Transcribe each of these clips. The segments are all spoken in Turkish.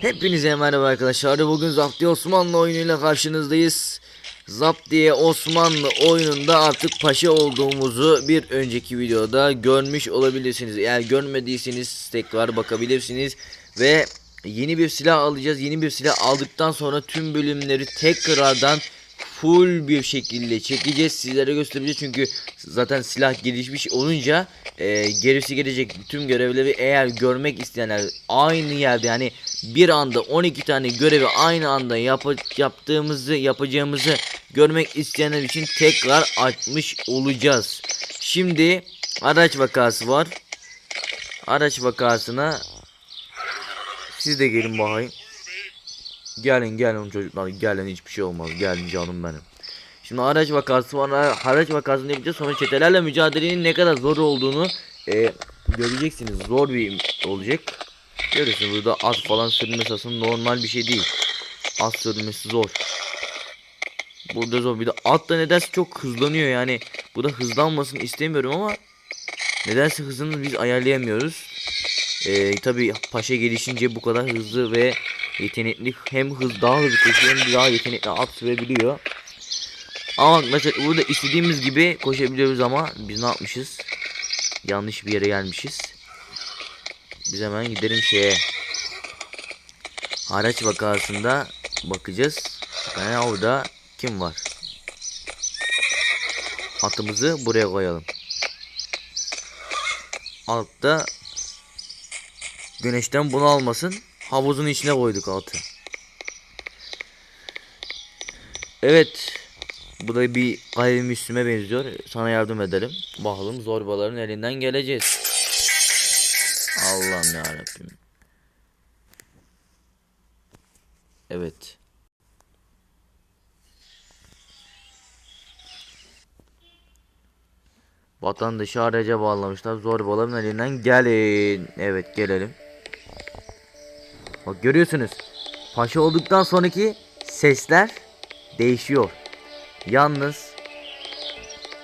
Hepinize merhaba arkadaşlar. Bugün Zaptiye Osmanlı oyunuyla karşınızdayız. Zaptiye Osmanlı oyununda artık paşa olduğumuzu bir önceki videoda görmüş olabilirsiniz. Eğer görmediyseniz tekrar bakabilirsiniz. Ve yeni bir silah alacağız. Yeni bir silah aldıktan sonra tüm bölümleri tekrardan full bir şekilde çekeceğiz. Sizlere göstereceğiz. Çünkü zaten silah gelişmiş olunca e, gerisi gelecek tüm görevleri eğer görmek isteyenler aynı yerde yani bir anda 12 tane görevi aynı anda yap yaptığımızı yapacağımızı görmek isteyenler için tekrar açmış olacağız. Şimdi araç vakası var. Araç vakasına siz de gelin bakayım. Gelin gelin çocuklar gelin hiçbir şey olmaz gelin canım benim. Şimdi araç vakası var araç vakasını yapacağız sonra çetelerle mücadelenin ne kadar zor olduğunu e, göreceksiniz zor bir olacak. Görüyorsunuz burada at falan sürmesi aslında normal bir şey değil. At sürmesi zor. Burada zor bir de at da nedense çok hızlanıyor yani. Bu da hızlanmasını istemiyorum ama nedense hızını biz ayarlayamıyoruz. Ee, tabi paşa gelişince bu kadar hızlı ve yetenekli hem hız daha hızlı koşuyor hem daha yetenekli at sürebiliyor. Ama mesela burada istediğimiz gibi koşabiliyoruz ama biz ne yapmışız? Yanlış bir yere gelmişiz. Biz hemen gidelim şeye. Araç vakasında bakacağız. Yani orada kim var? Atımızı buraya koyalım. Altta güneşten bunu almasın. Havuzun içine koyduk altı. Evet. Bu da bir gayrimüslime benziyor. Sana yardım edelim. Bakalım zorbaların elinden geleceğiz. Allah'ım ya Rabbim. Evet. Vatandaşı araca bağlamışlar. Zorbaların elinden gelin. Evet gelelim. Bak görüyorsunuz. Paşa olduktan sonraki sesler değişiyor. Yalnız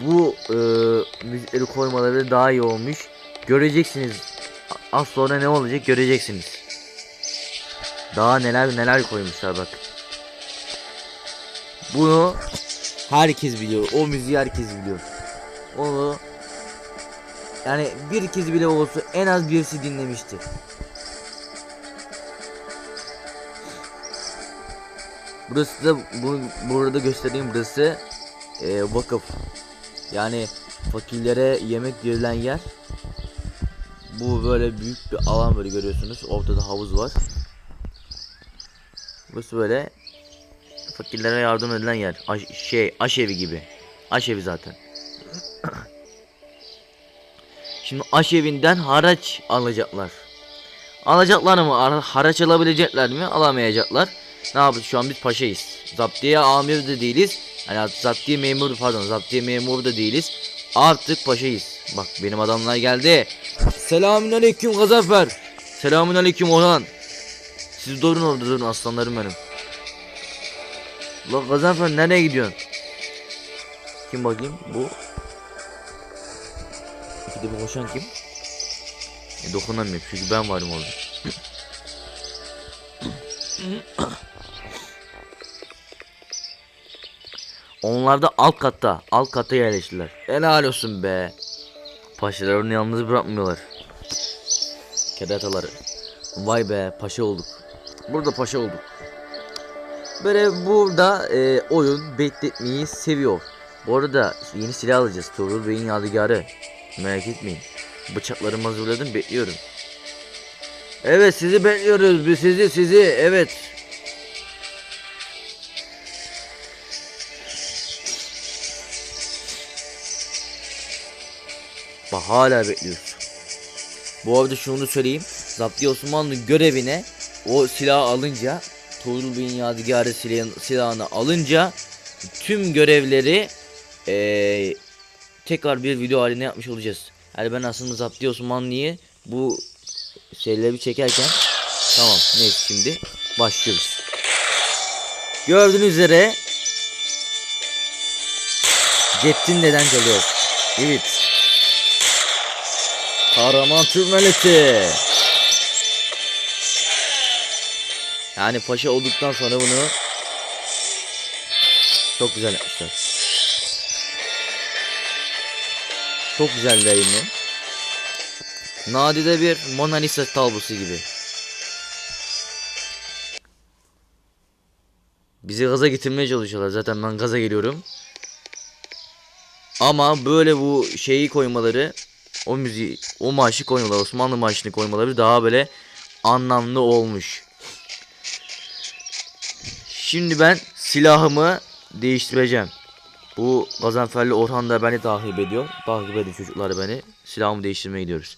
bu e, müzikleri koymaları daha iyi olmuş. Göreceksiniz. Az sonra ne olacak göreceksiniz. Daha neler neler koymuşlar bak. Bunu herkes biliyor. O müziği herkes biliyor. Onu yani bir kez bile olsa en az birisi dinlemiştir. Burası da bunu burada göstereyim burası e, vakıf. Yani fakirlere yemek verilen yer. Bu böyle büyük bir alan böyle görüyorsunuz. Ortada havuz var. Burası böyle fakirlere yardım edilen yer. Aş, şey aşevi gibi. Aşevi zaten. Şimdi aşevinden haraç alacaklar. Alacaklar mı? Ara- Haraç alabilecekler mi? Alamayacaklar. Ne yapıyoruz? Şu an biz paşayız. Zaptiye amir de değiliz. Yani zaptiye memur pardon zaptiye memur da değiliz. Artık paşayız. Bak benim adamlar geldi. Selamünaleyküm Gazanfer. Selamünaleyküm Orhan. Siz durun orada durun aslanlarım benim. La Gazanfer nereye gidiyorsun? Kim bakayım? Bu. İkide bir koşan kim? E, dokunamıyorum çünkü ben varım orada. Onlar da alt katta, alt kata yerleştiler. Helal olsun be. Paşalar onu yalnız bırakmıyorlar. Kerataları. Vay be paşa olduk. Burada paşa olduk. Böyle burada e, oyun bekletmeyi seviyor. Bu arada yeni silah alacağız. Tuğrul Bey'in yadigarı. Merak etmeyin. Bıçaklarımı hazırladım bekliyorum. Evet sizi bekliyoruz. Biz sizi sizi evet. Bak hala bekliyoruz. Bu arada şunu da söyleyeyim. Zaptiye Osmanlı görevine o silahı alınca Tuğrul Bey'in yadigarı silahını, silahını alınca tüm görevleri eee, tekrar bir video haline yapmış olacağız. Yani ben aslında Zaptiye Osmanlı'yı bu şeyleri çekerken tamam neyse şimdi başlıyoruz. Gördüğünüz üzere Cettin neden çalıyor? Evet. Kahraman Türk. Yani paşa olduktan sonra bunu çok güzel yapmışlar. Çok güzel yayını. Nadide bir Mona Lisa tablosu gibi. Bizi gaza getirmeye çalışıyorlar. Zaten ben gaza geliyorum. Ama böyle bu şeyi koymaları o müziği o marşı koymaları Osmanlı marşını koymaları daha böyle anlamlı olmuş. Şimdi ben silahımı değiştireceğim. Bu Gazanferli Orhan da beni takip ediyor. Takip ediyor çocuklar beni. Silahımı değiştirmeye gidiyoruz.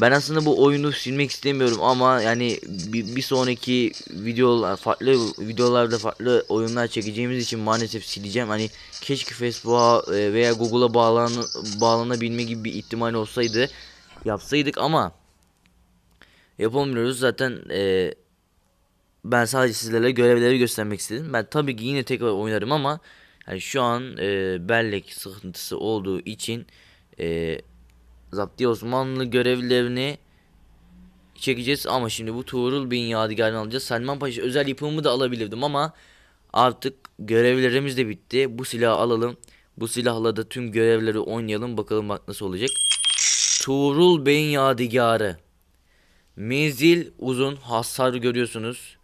Ben aslında bu oyunu silmek istemiyorum ama yani bir, bir sonraki videolar farklı videolarda farklı oyunlar çekeceğimiz için maalesef sileceğim. Hani keşke Facebook'a e, veya Google'a bağlan bağlanabilme gibi bir ihtimal olsaydı yapsaydık ama yapamıyoruz zaten e, ben sadece sizlerle görevleri göstermek istedim. Ben tabii ki yine tekrar oynarım ama yani şu an e, bellek sıkıntısı olduğu için e, Zaptiye Osmanlı görevlerini çekeceğiz ama şimdi bu Tuğrul Bin Yadigar'ını alacağız. Selman Paşa özel yapımı da alabilirdim ama artık görevlerimiz de bitti. Bu silahı alalım. Bu silahla da tüm görevleri oynayalım. Bakalım bak nasıl olacak. Tuğrul Bey'in Yadigarı. Menzil uzun hasar görüyorsunuz.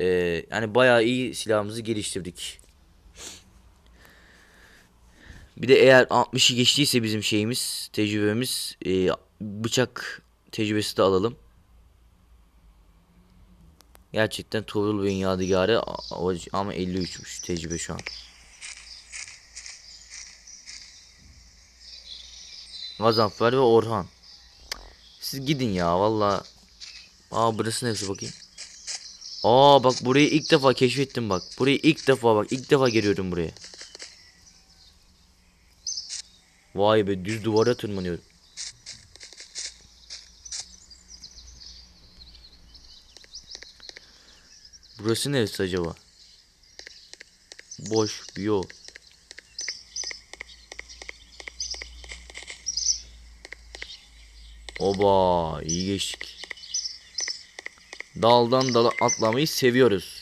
Ee, yani bayağı iyi silahımızı geliştirdik. Bir de eğer 60'ı geçtiyse bizim şeyimiz, tecrübemiz, e, bıçak tecrübesi de alalım. Gerçekten Tuğrul Bey'in yadigarı ama 53'müş tecrübe şu an. Gazanfer ve Orhan. Siz gidin ya valla. Aa burası neresi bakayım. Aa bak burayı ilk defa keşfettim bak. Burayı ilk defa bak ilk defa geliyorum buraya. Vay be düz duvara tırmanıyorum. Burası neresi acaba? Boş bir yol. Oba iyi geçtik. Daldan dala atlamayı seviyoruz.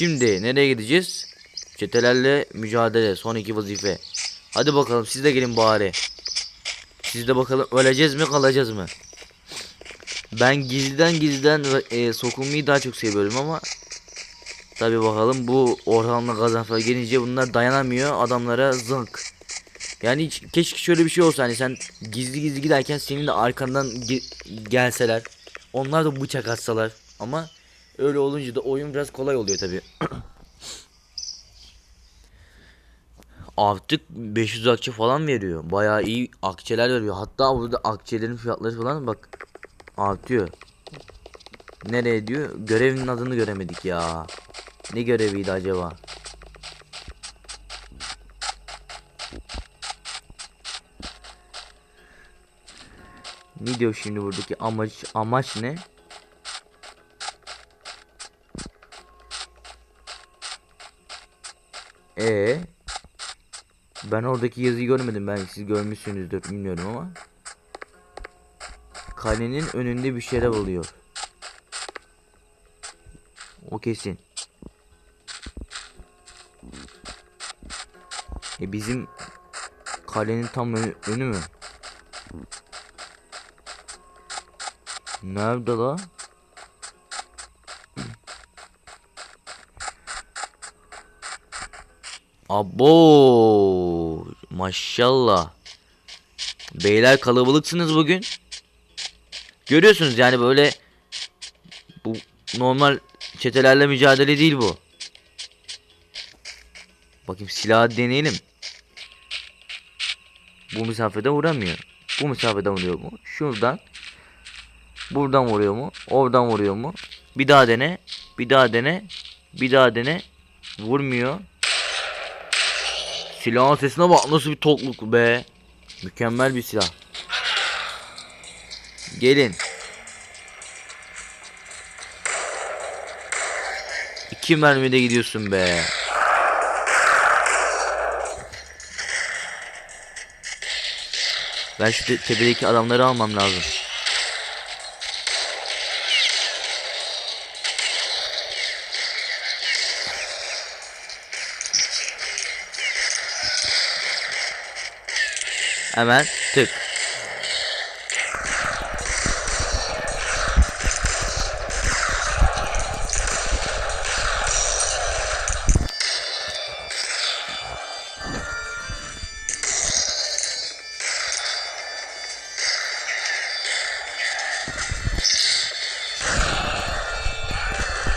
Şimdi nereye gideceğiz? Çetelerle mücadele son iki vazife. Hadi bakalım siz de gelin bari. Siz de bakalım öleceğiz mi kalacağız mı? Ben gizliden gizliden e, sokulmayı daha çok seviyorum ama Tabi bakalım bu Orhan'la Gazanfer gelince bunlar dayanamıyor adamlara zınk. Yani hiç, keşke şöyle bir şey olsa hani sen gizli gizli giderken senin de arkandan ge- gelseler. Onlar da bıçak atsalar ama öyle olunca da oyun biraz kolay oluyor tabi. Artık 500 akçe falan veriyor. Bayağı iyi akçeler veriyor. Hatta burada akçelerin fiyatları falan bak artıyor. Nereye diyor? Görevin adını göremedik ya. Ne göreviydi acaba? Ne diyor şimdi buradaki amaç amaç ne? E ben oradaki yazıyı görmedim. Ben siz görmüşsünüzdür bilmiyorum ama. Kalenin önünde bir şeyler oluyor. O kesin. E bizim kalenin tam önü, önü mü? Nerede la? Abo maşallah. Beyler kalabalıksınız bugün. Görüyorsunuz yani böyle bu normal çetelerle mücadele değil bu. Bakayım silahı deneyelim. Bu mesafede vuramıyor. Bu mesafeden vuruyor mu? Şuradan. Buradan vuruyor mu? Oradan vuruyor mu? Bir daha dene. Bir daha dene. Bir daha dene. Vurmuyor. Silahın sesine bak nasıl bir tokluk be. Mükemmel bir silah. Gelin. İki mermide gidiyorsun be. Ben şu te- tepedeki adamları almam lazım. Hemen tık.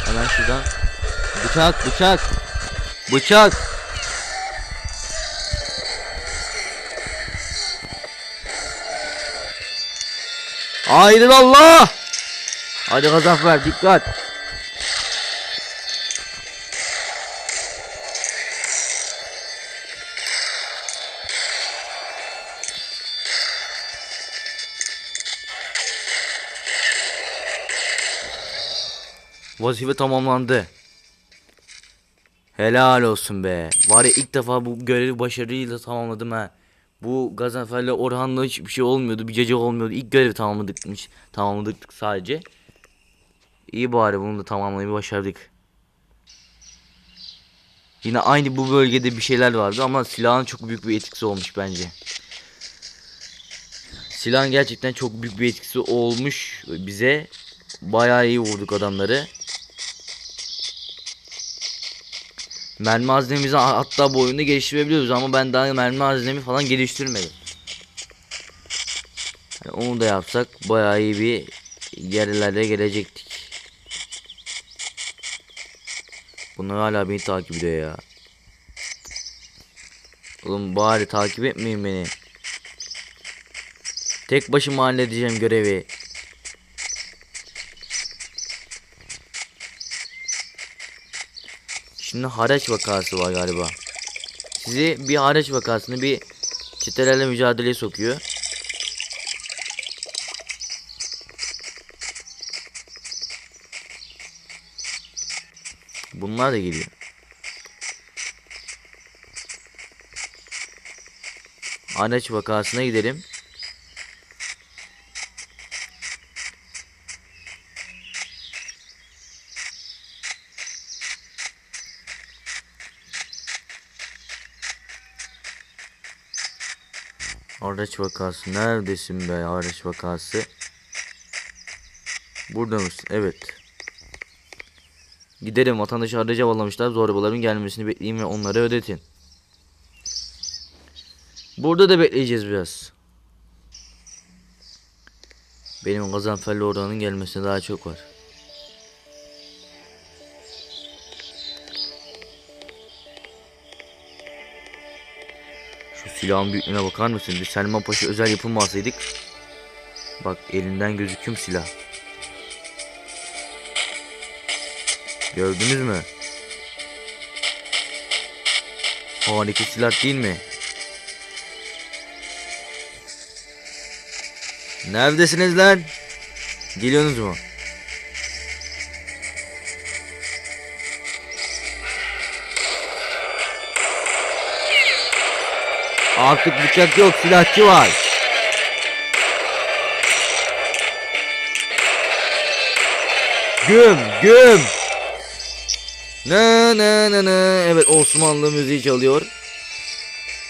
Hemen şuradan. Bıçak, bıçak. Bıçak. Haydi Allah. Hadi Gazanfer dikkat. Vazife tamamlandı. Helal olsun be. Var ya ilk defa bu görevi başarıyla tamamladım ha. Bu Gazanfer'le Orhan'la hiçbir şey olmuyordu. Bir gece olmuyordu. İlk görevi tamamladıkmış. Tamamladık sadece. İyi bari bunu da tamamlamayı başardık. Yine aynı bu bölgede bir şeyler vardı ama silahın çok büyük bir etkisi olmuş bence. Silahın gerçekten çok büyük bir etkisi olmuş bize. Bayağı iyi vurduk adamları. Mermi haznemizi hatta bu oyunda geliştirebiliyoruz ama ben daha mermi haznemi falan geliştirmedim. Yani onu da yapsak bayağı iyi bir yerlere gelecektik. Bunlar hala beni takip ediyor ya. Oğlum bari takip etmeyin beni. Tek başıma halledeceğim görevi. Şimdi haraç vakası var galiba. Sizi bir haraç vakasını bir çetelerle mücadeleye sokuyor. Bunlar da geliyor. Haraç vakasına gidelim. Araç vakası neredesin be araç vakası? Burada mısın? Evet. Gidelim vatandaşı araca bağlamışlar. Zorbaların gelmesini bekleyin ve onları ödetin. Burada da bekleyeceğiz biraz. Benim Gazanferli oranın gelmesine daha çok var. Silahın büyüklüğüne bakar mısın? Bir Selman Paşa özel yapım alsaydık. Bak elinden gözüküm silah. Gördünüz mü? Harika silah değil mi? Neredesiniz lan? Geliyorsunuz mu? Artık bıçak yok silahçı var. Güm güm. Ne ne ne ne. Evet Osmanlı müziği çalıyor.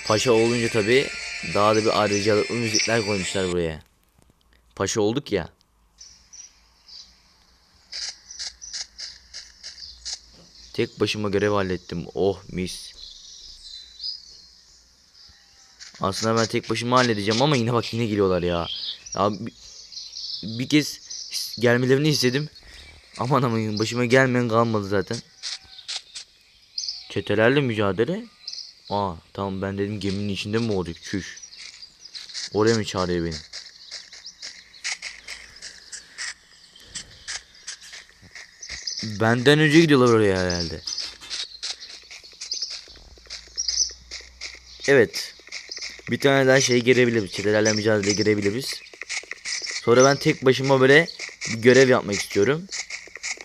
Paşa olunca tabi daha da bir ayrıcalıklı müzikler koymuşlar buraya. Paşa olduk ya. Tek başıma görev hallettim. Oh mis. Aslında ben tek başıma halledeceğim ama yine bak yine geliyorlar ya. Ya bir, bir kez gelmelerini istedim. Aman aman başıma gelmeyen kalmadı zaten. Çetelerle mücadele. Aa tamam ben dedim geminin içinde mi olduk çüş. Oraya mı çağırıyor beni? Benden önce gidiyorlar oraya herhalde. Evet. Bir tane daha şey girebiliriz. Çetelerle mücadele girebiliriz. Sonra ben tek başıma böyle bir görev yapmak istiyorum.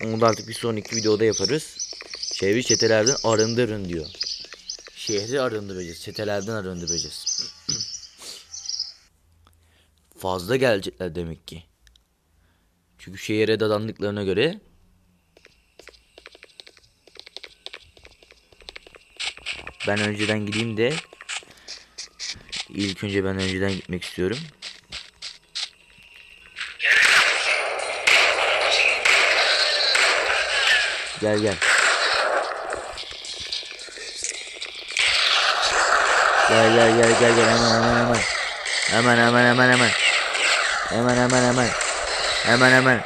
Onu da artık bir sonraki videoda yaparız. Şehri çetelerden arındırın diyor. Şehri arındıracağız. Çetelerden arındıracağız. Fazla gelecekler demek ki. Çünkü şehire dadandıklarına göre ben önceden gideyim de İlk önce ben önceden gitmek istiyorum. Gel gel. Gel gel gel gel gel hemen hemen hemen. Hemen hemen hemen hemen. Hemen hemen hemen. Hemen hemen.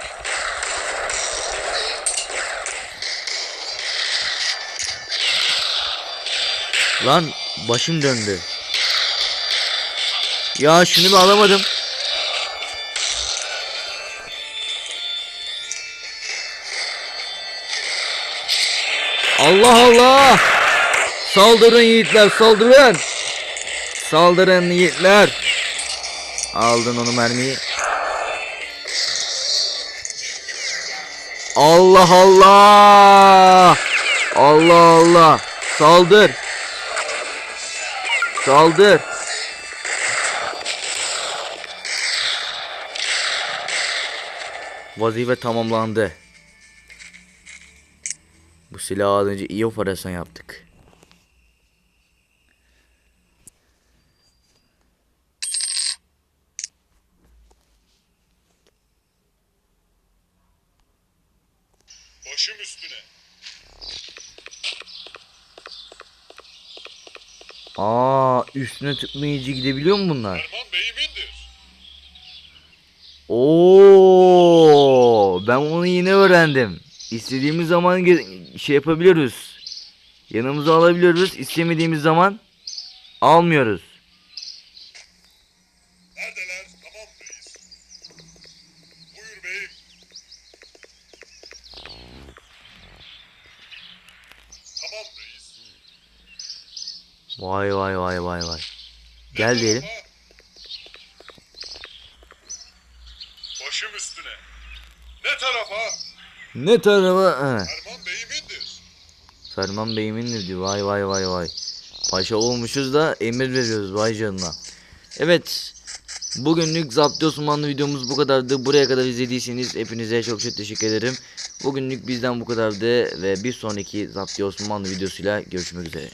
Lan başım döndü. Ya şunu bir alamadım. Allah Allah! Saldırın yiğitler saldırın! Saldırın yiğitler! Aldın onu mermiyi. Allah Allah! Allah Allah! Saldır! Saldır! Vazife tamamlandı. Bu silahı alınca iyi operasyon yaptık. Başım üstüne. Aa, üstüne tıklayınca gidebiliyor mu bunlar? Erman. Oo, ben onu yine öğrendim. İstediğimiz zaman şey yapabiliyoruz. Yanımıza alabiliyoruz. İstemediğimiz zaman almıyoruz. Neredeler? Tamam reis. Buyur beyim. Tamam reis. Vay vay vay vay vay. Gel diyelim. tarafa? Başım üstüne. Ne tarafa? Ne tarafa? Ha. Erman beyimindir. Ferman Bey'imin diyor. Vay vay vay vay. Paşa olmuşuz da emir veriyoruz vay canına. Evet. Bugünlük Zapti Osmanlı videomuz bu kadardı. Buraya kadar izlediyseniz hepinize çok çok teşekkür ederim. Bugünlük bizden bu kadardı ve bir sonraki Zapti Osmanlı videosuyla görüşmek üzere.